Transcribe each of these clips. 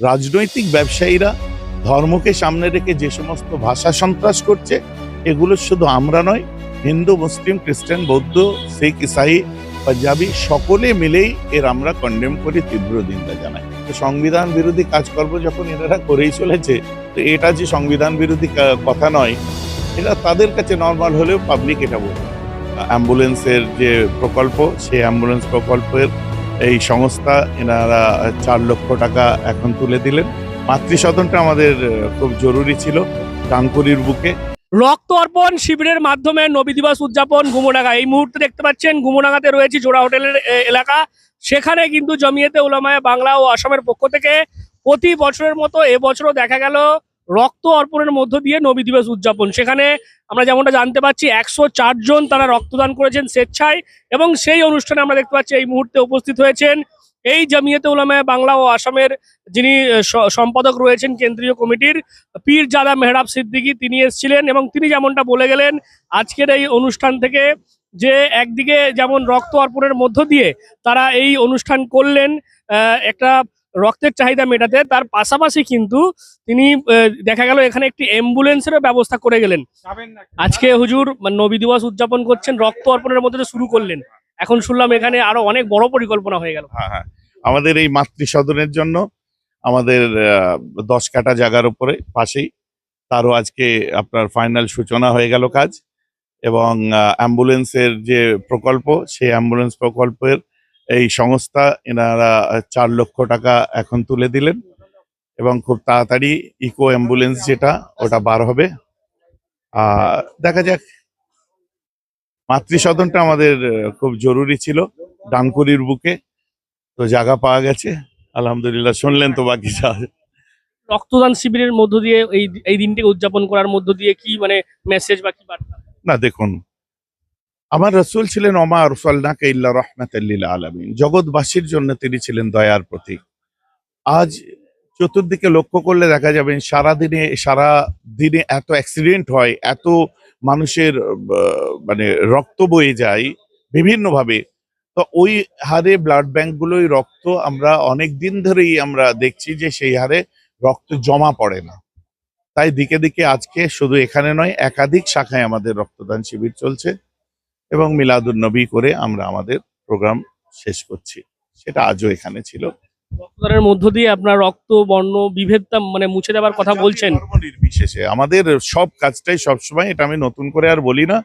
রাজনৈতিক ব্যবসায়ীরা ধর্মকে সামনে রেখে যে সমস্ত ভাষা সন্ত্রাস করছে, এগুলো শুধু আমরা নয়, হিন্দু, মুসলিম, খ্রিস্টান, বৌদ্ধ, শিখ, ইসাই, পাঞ্জাবি, সকলে মিলেই এর আমরা কন্ডেম করি তীব্র নিন্দা জানাই। তো সংবিধান বিরোধী কাজকর্ম যখন এনারা করেই চলেছে, তো এটা যে সংবিধান বিরোধী কথা নয়, এটা তাদের কাছে নর্মাল হলেও পাবলিক এটা বলবে। অ্যাম্বুলেন্সের যে প্রকল্প, সেই অ্যাম্বুলেন্স প্রকল্পের এই সংস্থা, এনারা চার লক্ষ টাকা এখন তুলে দিলেন। মাতৃসদনটা আমাদের খুব জরুরি ছিল ডানকুরির বুকে। রক্ত অর্পণ শিবিরের মাধ্যমে নবী দিবস উদযাপন গুমোডাঙ্গা এই মুহূর্তে দেখতে পাচ্ছেন গুমোডাঙ্গাতে রয়েছে জোড়া হোটেলের এলাকা। সেখানে কিন্তু জমিয়েতে উলামায়ে বাংলা ও আসামের পক্ষ থেকে প্রতি বছরের মতো এবছরও দেখা গেল রক্ত অর্পণের মধ্য দিয়ে নবী দিবস উদযাপন। সেখানে আমরা যেমনটা জানতে পাচ্ছি একশো জন তারা রক্তদান করেছেন স্বেচ্ছায় এবং সেই অনুষ্ঠানে আমরা দেখতে পাচ্ছি এই মুহূর্তে উপস্থিত হয়েছেন এই জমিয়েতে উলামায়ে বাংলা ও আসামের যিনি সম্পাদক রয়েছেন কেন্দ্রীয় কমিটির পীর জাদা মেহরাব সিদ্দিকি, তিনি এসেছিলেন এবং তিনি যেমনটা বলে গেলেন, আজকের এই অনুষ্ঠান থেকে যে একদিকে যেমন রক্ত অর্পণের মধ্য দিয়ে তারা এই অনুষ্ঠান করলেন একটা রক্তের চাহিদা মেটাতে তার পাশাপাশি কিন্তু তিনি দেখা গেল এখানে একটি অ্যাম্বুলেন্সেরও ব্যবস্থা করে গেলেন। আজকে হুজুর মানে নবী দিবস উদযাপন করছেন রক্ত অর্পণের মধ্যে শুরু করলেন। এখন শুনলাম এখানে আরও অনেক বড় পরিকল্পনা হয়ে গেল। হ্যাঁ হ্যাঁ। আমাদের এই মাতৃসদনের জন্য আমাদের দশ কাটা জায়গার উপরে পাশেই তারও আজকে আপনার ফাইনাল সূচনা হয়ে গেল কাজ। এবং অ্যাম্বুলেন্সের যে প্রকল্প সেই অ্যাম্বুলেন্স প্রকল্পের এই সংস্থা এনারা চার লক্ষ টাকা এখন তুলে দিলেন এবং খুব তাড়াতাড়ি ইকো অ্যাম্বুলেন্স যেটা ওটা বার হবে। আর দেখা যাক। মাতৃসদনটা আমাদের খুব জরুরি ছিল ডানকুরির বুকে। তো জায়গা পাওয়া গেছে। আলহামদুলিল্লাহ শুনলেন তো বাকি রক্তদান শিবিরের মধ্য দিয়ে এই এই দিনটিকে উদযাপন করার মধ্য দিয়ে কি মানে মেসেজ বা কি বার্তা? না দেখুন আমার রসুল ছিলেন অমা রসুল্লাহকে ইল্লা রহমাতাল্লিল আলমিন। জগৎবাসীর জন্য তিনি ছিলেন দয়ার প্রতীক। আজ চতুর্দিকে লক্ষ্য করলে দেখা যাবে সারা দিনে সারা দিনে এত অ্যাক্সিডেন্ট হয়, এত মানুষের মানে রক্ত বয়ে যায় বিভিন্নভাবে। তো ওই হারে ব্লাড ব্যাংকগুলোই রক্ত আমরা অনেক দিন ধরেই আমরা দেখছি যে সেই হারে রক্ত জমা পড়ে না। তাই দিকে দিকে আজকে শুধু এখানে নয়, একাধিক শাখায় আমাদের রক্তদান শিবির চলছে। এবং মিলাদুন নবী করে আমরা আমাদের প্রোগ্রাম শেষ করছি। সেটা আজও এখানে ছিল। রক্তদানের মধ্য দিয়ে আপনার রক্ত বর্ণ বিভেদটা মানে মুছে দেওয়ার কথা বলছেন। নির্বিশেষে আমাদের সব কাজটাই সবসময় এটা আমি নতুন করে আর বলি না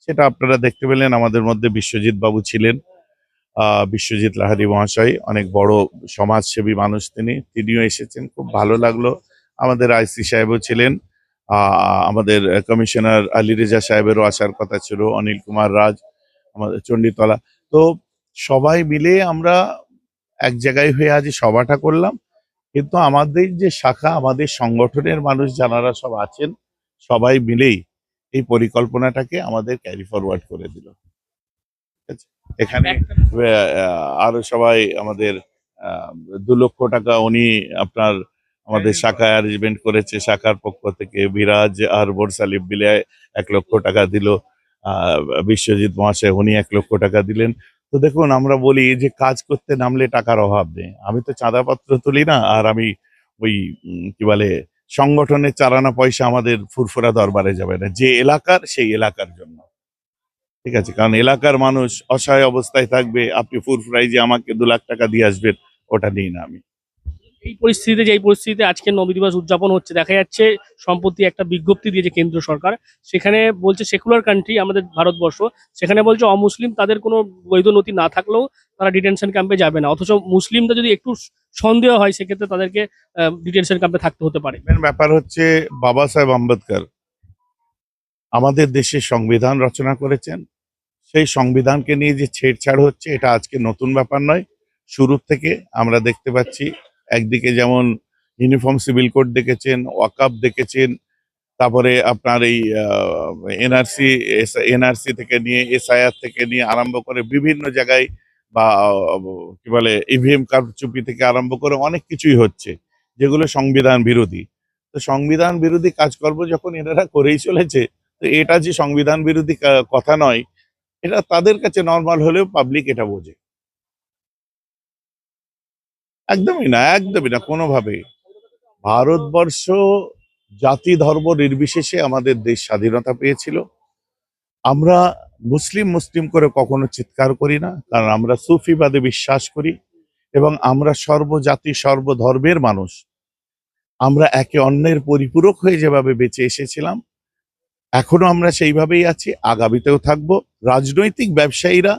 সেটা আপনারা দেখতে পেলেন। আমাদের মধ্যে বিশ্বজিৎ বাবু ছিলেন আহ, বিশ্বজিৎ লাহারি মহাশয় অনেক বড় সমাজসেবী মানুষ তিনি তিনিও এসেছেন খুব ভালো লাগল। আমাদের আইসি সাহেবও ছিলেন আমাদের কমিশনার আলী রেজা সাহেবেরও আসার কথা ছিল অনিল কুমার রাজ আমাদের চণ্ডীতলা। তো সবাই মিলে আমরা এক জায়গায় হয়ে আজ সভাটা করলাম। কিন্তু আমাদের যে শাখা আমাদের সংগঠনের মানুষ যারা সব আছেন সবাই মিলেই এই পরিকল্পনাটাকে আমাদের ক্যারি ফরওয়ার্ড করে দিল? এখানে আরও সবাই আমাদের আহ, দু লক্ষ টাকা উনি আপনার আমাদের শাখায় অ্যারেঞ্জমেন্ট করেছে, শাখার পক্ষ থেকে বিরাজ আর বোরসালিম মিলে এক লক্ষ টাকা দিল। বিশ্বজিৎ মহাশয় উনি এক লক্ষ টাকা দিলেন। তো দেখুন, আমরা বলি যে কাজ করতে নামলে টাকার অভাব নেই। আমি তো চাঁদাপত্র তুলি না, আর আমি ওই কি বলে, সংগঠনের চালানা পয়সা আমাদের ফুরফুরা দরবারে যাবে না। যে এলাকার, সেই এলাকার জন্য। ঠিক আছে? কারণ এলাকার মানুষ অসহায় অবস্থায় থাকবে। আপনি ফুরফুরাই যে আমাকে দু লাখ টাকা দিয়ে আসবেন, ওটা নিই না আমি। এই পরিস্থিতিতে যে পরিস্থিতিতে আজকে নবী দিবস উদযাপন হচ্ছে, দেখা যাচ্ছে সম্প্রতি একটা বিজ্ঞপ্তি দিয়েছে কেন্দ্র সরকার। সেখানে বলছে সেকুলার কান্ট্রি, আমাদের ভারতবর্ষ, সেখানে বলছে অমুসলিম, তাদের কোনো বৈধ নথি না থাকলেও তারা ডিটেনশন ক্যাম্পে যাবে না। অথচ মুসলিমদের যদি একটু সন্দেহ হয়, সেক্ষেত্রে তাদেরকে ডিটেনশন ক্যাম্পে থাকতে হতে পারে। ব্যাপার হচ্ছে বাবা সাহেব আম্বেদকর, আমাদের দেশের সংবিধান রচনা করেছেন। সেই সংবিধানকে নিয়ে যে ছেড়ছাড় হচ্ছে, এটা আজকে নতুন ব্যাপার নয়। শুরু থেকে আমরা দেখতে পাচ্ছি একদিকে যেমন ইউনিফর্ম সিভিল কোড দেখেছেন ওয়াকাপ দেখেছেন, তারপরে আপনার এই এনআরসি এনআরসি থেকে নিয়ে এসআইআর থেকে নিয়ে আরম্ভ করে বিভিন্ন জায়গায় বা কি বলে ইভিএম কারচুপি থেকে আরম্ভ করে অনেক কিছুই হচ্ছে, যেগুলো সংবিধান বিরোধী। তো সংবিধান বিরোধী কাজকর্ম যখন এনারা করেই চলেছে, তো এটা যে সংবিধান বিরোধী কথা নয়, এটা তাদের কাছে নর্মাল হলেও পাবলিক এটা বোঝে। একদমই না একদমই না, কোনোভাবেই। ভারতবর্ষ জাতি, ধর্ম নির্বিশেষে আমাদের দেশ স্বাধীনতা পেয়েছিল। আমরা মুসলিম মুসলিম করে কখনো চিৎকার করি না, কারণ আমরা সুফিবাদে বিশ্বাস করি এবং আমরা সর্বজাতি, সর্বধর্মের মানুষ। আমরা একে অন্যের পরিপূরক হয়ে যেভাবে বেঁচে এসেছিলাম, এখনও আমরা সেইভাবেই আছি, আগামীতেও থাকব। রাজনৈতিক ব্যবসায়ীরা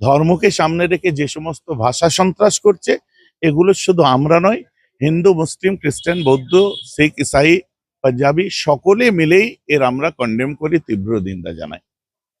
ধর্মকে সামনে রেখে যে সমস্ত ভাষা সন্ত্রাস করছে এগুলো শুধু আমরা নয়, হিন্দু, মুসলিম, খ্রিস্টান, বৌদ্ধ, শিখ, ইসাই, পাঞ্জাবি সকলে মিলেই এর আমরা কন্ডেম করি, তীব্র নিন্দা জানাই।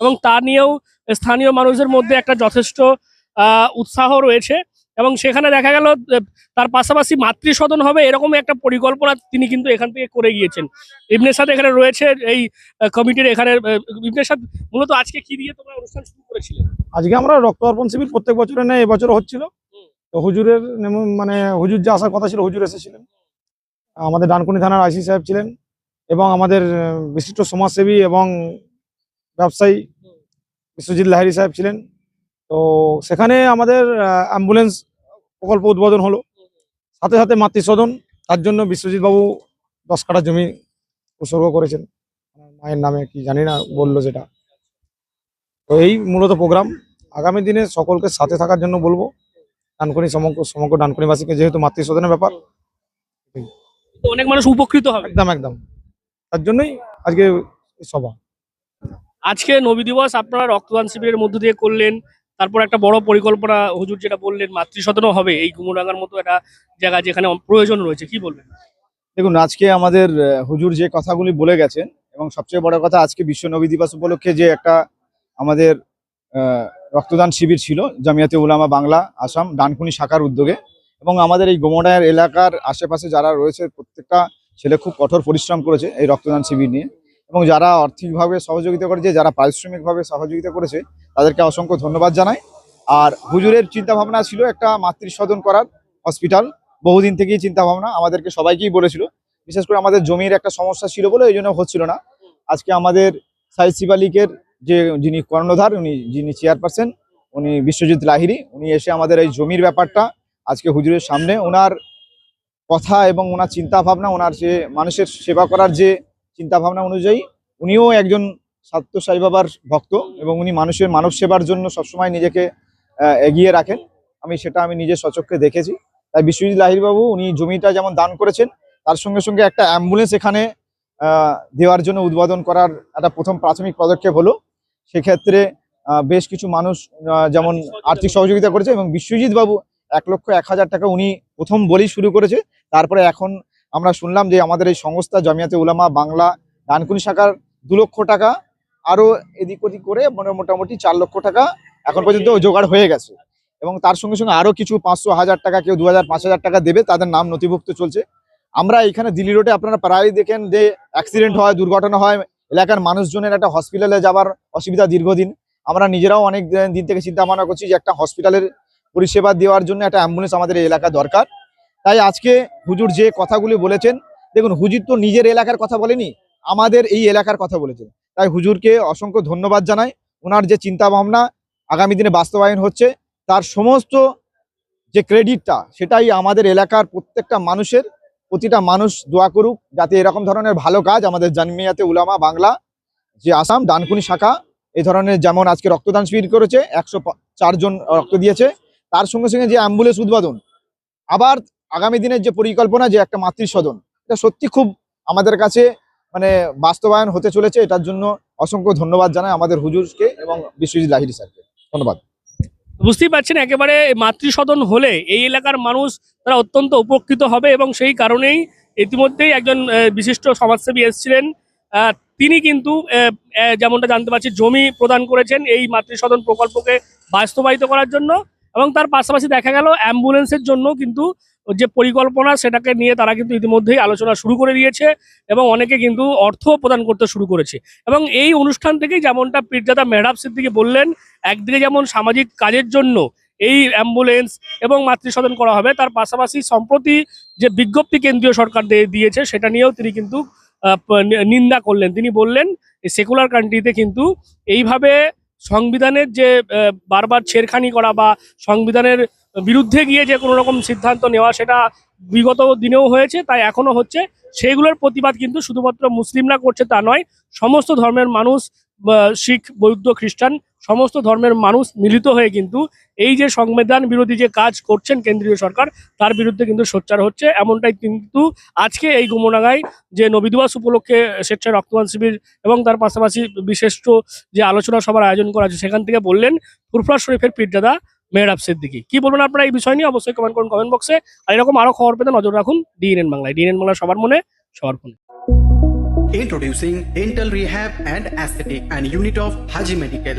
এবং তা নিয়েও স্থানীয় মানুষের মধ্যে একটা যথেষ্ট উৎসাহ রয়েছে। এবং সেখানে দেখা গেল তার পাশাপাশি মাতৃসদন হবে এরকম একটা পরিকল্পনা তিনি কিন্তু এখান থেকে করে গিয়েছেন। ইবনের সাথে এখানে রয়েছে এই কমিটির এখানে ইবনের সাথে মূলত আজকে কি দিয়ে তোমরা অনুষ্ঠান শুরু করেছিলে? আজকে আমরা রক্ত অর্পণ শিবির প্রত্যেক বছরে নেই এবছর হচ্ছিল। তো হুজুরের মানে হুজুর যে আসার কথা ছিল হুজুর এসেছিলেন। আমাদের ডানকুনি থানার আইসি সাহেব ছিলেন এবং আমাদের বিশিষ্ট সমাজসেবী এবং ব্যবসায়ী বিশ্বজিৎ লাহিরি সাহেব ছিলেন। তো সেখানে আমাদের অ্যাম্বুলেন্স প্রকল্প উদ্বোধন হলো। সাথে সাথে মাতৃসদন তার জন্য বিশ্বজিৎ বাবু দশ কাঠা জমি উৎসর্গ করেছেন। মায়ের নামে কি জানি না বলল যেটা। তো এই মূলত প্রোগ্রাম। আগামী দিনে সকলকে সাথে থাকার জন্য বলব ডানকুনি সমগ্র সমগ্র ডানকুনিবাসীকে যেহেতু মাতৃসদনের ব্যাপার। তো অনেক মানুষ উপকৃত হবে। একদম একদম। তার জন্যই আজকে সভা। আজকে নবী দিবস আপনারা রক্তদান শিবিরের মধ্য দিয়ে করলেন, তারপর একটা বড় পরিকল্পনা হুজুর যেটা বললেন, মাতৃসদনও হবে, এই গুমরাঙ্গার মতো একটা জায়গা যেখানে প্রয়োজন রয়েছে, কি বলবেন? দেখুন, আজকে আমাদের হুজুর যে কথাগুলি বলে গেছেন, এবং সবচেয়ে বড় কথা আজকে বিশ্ব নবী দিবস উপলক্ষে যে একটা আমাদের রক্তদান শিবির ছিল, জামিয়াতে উলামা বাংলা, আসাম, ডানকুনি শাখার উদ্যোগে, এবং আমাদের এই গোমডায়ের এলাকার আশেপাশে যারা রয়েছে, প্রত্যেকটা ছেলে খুব কঠোর পরিশ্রম করেছে এই রক্তদান শিবির নিয়ে। এবং যারা আর্থিকভাবে সহযোগিতা করেছে, যারা পারিশ্রমিকভাবে সহযোগিতা করেছে, তাদেরকে অসংখ্য ধন্যবাদ জানাই। আর হুজুরের চিন্তা ভাবনা ছিল একটা মাতৃসদন করার হসপিটাল। বহুদিন থেকেই চিন্তা ভাবনা আমাদেরকে সবাইকেই বলেছিল। বিশেষ করে আমাদের জমির একটা সমস্যা ছিল বলে এই জন্য হচ্ছিল না। আজকে আমাদের সাইদ শিবালিকের যে যিনি কর্ণধার, উনি যিনি চেয়ারপারসন, উনি বিশ্বজিৎ লাহিরি উনি এসে আমাদের এই জমির ব্যাপারটা আজকে হুজুরের সামনে, ওনার কথা এবং ওনার চিন্তা ভাবনা ওনার যে মানুষের সেবা করার যে চিন্তা ভাবনা অনুযায়ী উনিও একজন সাত্য সাই বাবার ভক্ত এবং উনি মানুষের মানব সেবার জন্য সবসময় নিজেকে এগিয়ে রাখেন। আমি সেটা আমি নিজের সচক্ষে দেখেছি। তাই বিশ্বজিৎ লাহির বাবু উনি জমিটা যেমন দান করেছেন, তার সঙ্গে সঙ্গে একটা অ্যাম্বুলেন্স এখানে দেওয়ার জন্য উদ্বোধন করার একটা প্রথম প্রাথমিক পদক্ষেপ হলো। সেক্ষেত্রে বেশ কিছু মানুষ যেমন আর্থিক সহযোগিতা করেছে এবং বিশ্বজিৎ বাবু এক লক্ষ এক হাজার টাকা উনি প্রথম বলেই শুরু করেছে। তারপরে এখন আমরা শুনলাম যে আমাদের এই সংস্থা জামিয়াতে উলামা বাংলা ডানকুনি শাখার দু লক্ষ টাকা আরও এদিক ওদিক করে মানে মোটামুটি চার লক্ষ টাকা এখন পর্যন্ত জোগাড় হয়ে গেছে। এবং তার সঙ্গে সঙ্গে আরও কিছু পাঁচশো হাজার টাকা, কেউ দু হাজার, পাঁচ হাজার টাকা দেবে, তাদের নাম নথিভুক্ত চলছে। আমরা এখানে দিল্লি রোডে আপনারা প্রায় দেখেন যে অ্যাক্সিডেন্ট হয়, দুর্ঘটনা হয়, এলাকার মানুষজনের একটা হসপিটালে যাবার অসুবিধা দীর্ঘদিন। আমরা নিজেরাও অনেক দিন থেকে চিন্তা ভাবনা করছি যে একটা হসপিটালের পরিষেবা দেওয়ার জন্য একটা অ্যাম্বুলেন্স আমাদের এই এলাকা দরকার। তাই আজকে হুজুর যে কথাগুলি বলেছেন, দেখুন, হুজুর তো নিজের এলাকার কথা বলেনি, আমাদের এই এলাকার কথা বলেছেন। তাই হুজুরকে অসংখ্য ধন্যবাদ জানাই। ওনার যে চিন্তা ভাবনা আগামী দিনে বাস্তবায়ন হচ্ছে, তার সমস্ত যে ক্রেডিটটা, সেটাই আমাদের এলাকার প্রত্যেকটা মানুষের, প্রতিটা মানুষ দোয়া করুক, যাতে এরকম ধরনের ভালো কাজ আমাদের জানমিয়াতে উলামা বাংলা, যে আসাম ডানকুনি শাখা, এই ধরনের যেমন আজকে রক্তদান শিবির করেছে, একশো চারজন রক্ত দিয়েছে, তার সঙ্গে সঙ্গে যে অ্যাম্বুলেন্স উদ্বোধন, আবার আগামী দিনের যে পরিকল্পনা, যে একটা মাতৃসদন এটা সত্যি খুব আমাদের কাছে মানে বাস্তবায়ন হতে চলেছে। এটার জন্য অসংখ্য ধন্যবাদ জানাই আমাদের হুজুরকে এবং বিশ্বজিৎ লাহিরি স্যারকে। ধন্যবাদ। বুঝতেই পারছেন, একেবারে মাতৃসদন হলে এই এলাকার মানুষ তারা অত্যন্ত উপকৃত হবে এবং সেই কারণেই ইতিমধ্যেই একজন বিশিষ্ট সমাজসেবী এসেছিলেন। তিনি কিন্তু যেমনটা জানতে পারছি, জমি প্রদান করেছেন এই মাতৃসদন প্রকল্পকে বাস্তবায়িত করার জন্য এবং তার পাশাপাশি দেখা গেল অ্যাম্বুলেন্সের জন্য কিন্তু যে পরিকল্পনা সেটাকে নিয়ে তারা কিন্তু ইতিমধ্যেই আলোচনা শুরু করে দিয়েছে এবং অনেকে কিন্তু অর্থ প্রদান করতে শুরু করেছে। এবং এই অনুষ্ঠান থেকেই যেমনটা পীরজাদা মেহরাব সিদ্দিকি বললেন, একদিকে যেমন সামাজিক কাজের জন্য এই অ্যাম্বুলেন্স এবং মাতৃসদন করা হবে, তার পাশাপাশি সম্প্রতি যে বিজ্ঞপ্তি কেন্দ্রীয় সরকার দিয়েছে সেটা নিয়েও তিনি কিন্তু নিন্দা করলেন। তিনি বললেন সেকুলার কান্ট্রিতে কিন্তু এইভাবে সংবিধানের যে বারবার ছেড়খানি করা বা সংবিধানের বিরুদ্ধে গিয়ে যে কোনো রকম সিদ্ধান্ত নেওয়া সেটা বিগত দিনেও হয়েছে, তাই এখনও হচ্ছে। সেইগুলোর প্রতিবাদ কিন্তু শুধুমাত্র মুসলিমরা করছে তা নয়, সমস্ত ধর্মের মানুষ শিখ, বৌদ্ধ, খ্রিস্টান, সমস্ত ধর্মের মানুষ মিলিত হয়ে কিন্তু এই যে সংবিধান বিরোধী যে কাজ করছেন কেন্দ্রীয় সরকার, তার বিরুদ্ধে কিন্তু সোচ্চার হচ্ছে। এমনটাই কিন্তু আজকে এই গুমনাগায় যে নবী দিবস উপলক্ষে স্বেচ্ছায় রক্তদান শিবির এবং তার পাশাপাশি বিশিষ্ট যে আলোচনা সভার আয়োজন করা আছে সেখান থেকে বললেন, ফুরফুরা শরীফের পীরজাদা মেহরাব সিদ্দিকি। কি বলবেন আপনারা এই বিষয় নিয়ে? অবশ্যই কমেন্ট করুন কমেন্ট বক্সে আর এরকম আরও খবর পেতে নজর রাখুন ডিএনএন বাংলায়। ডিএনএন বাংলা সবার মনে, সবার ফোনে। Introducing Dental Rehab and Aesthetic and Unit of Haji Medical.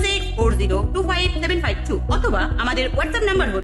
four zero two five seven five two অথবা আমাদের হোয়াটসঅ্যাপ নাম্বার